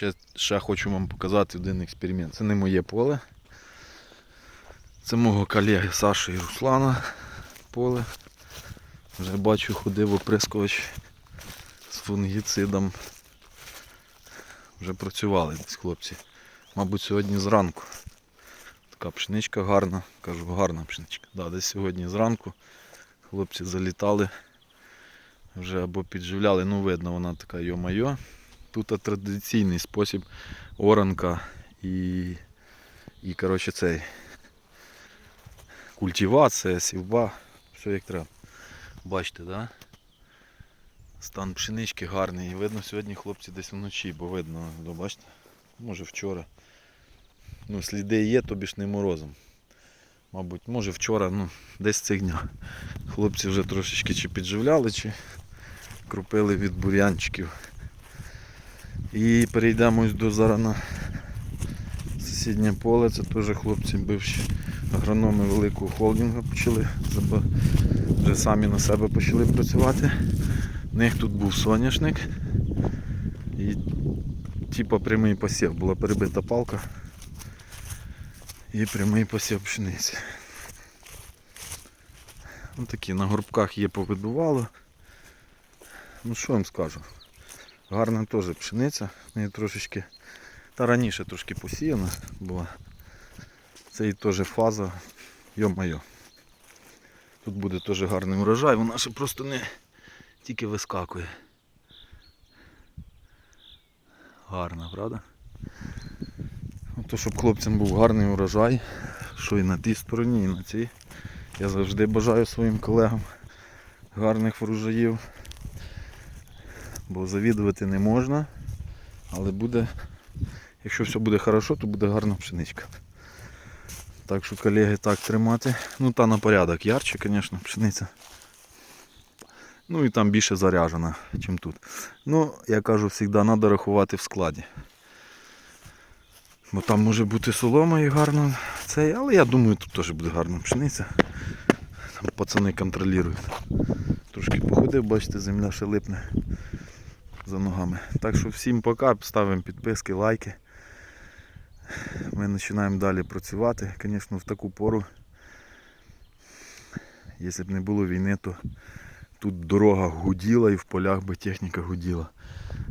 Ще, ще хочу вам показати один експеримент. Це не моє поле. Це мого колеги Саші і Руслана поле. Вже бачу ходив оприскувач з фунгіцидом. Вже працювали десь хлопці. Мабуть, сьогодні зранку. Така пшеничка гарна. Кажу, гарна пшеничка. Да, десь сьогодні зранку хлопці залітали. Вже або підживляли, ну видно, вона така йо-майо. Тут традиційний спосіб оранка і, і коротше, цей культивація, сівба, все як треба. Бачите, да? Стан пшенички гарний. І видно сьогодні хлопці десь вночі, бо видно, бачите, може вчора. Ну, сліди є, тобі ж не морозом. Мабуть, може вчора, ну, десь цих днів. Хлопці вже трошечки чи підживляли, чи крупили від бур'янчиків. І перейдемо до зараз на сусіднє поле. Це теж хлопці бивші агрономи великого холдингу почали. Вже самі на себе почали працювати. У них тут був соняшник. І типа прямий посів. Була перебита палка. І прямий посів пшениці. Ось такі на горбках є повидувало. Ну що вам скажу? Гарна теж пшениця. Неї трошечки. Та раніше трошки посіяна була. Це і теж фаза. Йо-майо. Тут буде теж гарний урожай, вона ще просто не тільки вискакує. Гарна, правда? То, щоб хлопцям був гарний урожай, що і на тій стороні, і на цій. Я завжди бажаю своїм колегам гарних врожаїв. Бо завідувати не можна, але буде, якщо все буде хорошо, то буде гарна пшеничка. Так що колеги так тримати. Ну та на порядок ярче, звісно, пшениця. Ну і там більше заряжена, ніж тут. Ну, я кажу, завжди треба рахувати в складі. Бо там може бути солома і гарно цей, але я думаю, тут теж буде гарна пшениця. Там пацани контролюють. Трошки походив, бачите, земля ще липне за ногами. Так що всім пока, ставимо підписки, лайки. Ми починаємо далі працювати. Звісно, в таку пору, якщо б не було війни, то тут дорога гуділа і в полях би техніка гуділа.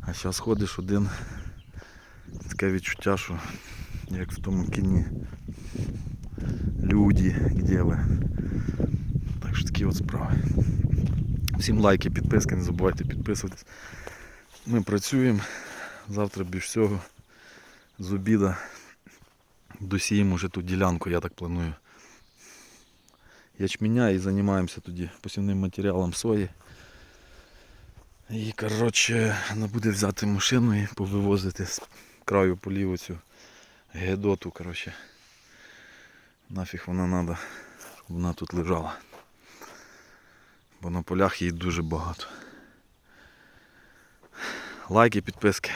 А зараз ходиш один, таке відчуття, що як в тому кіні. Люди, де ви? Так що такі от справи. Всім лайки, підписки, не забувайте підписуватись. Ми працюємо. Завтра більш всього з обіда досіємо вже ту ділянку, я так планую. Ячменя і займаємося тоді посівним матеріалом сої. І коротше, треба буде взяти машину і повивозити з краю полів оцю гедоту. коротше. Нафіг вона треба, щоб вона тут лежала. Бо на полях її дуже багато. Лайки, підписки.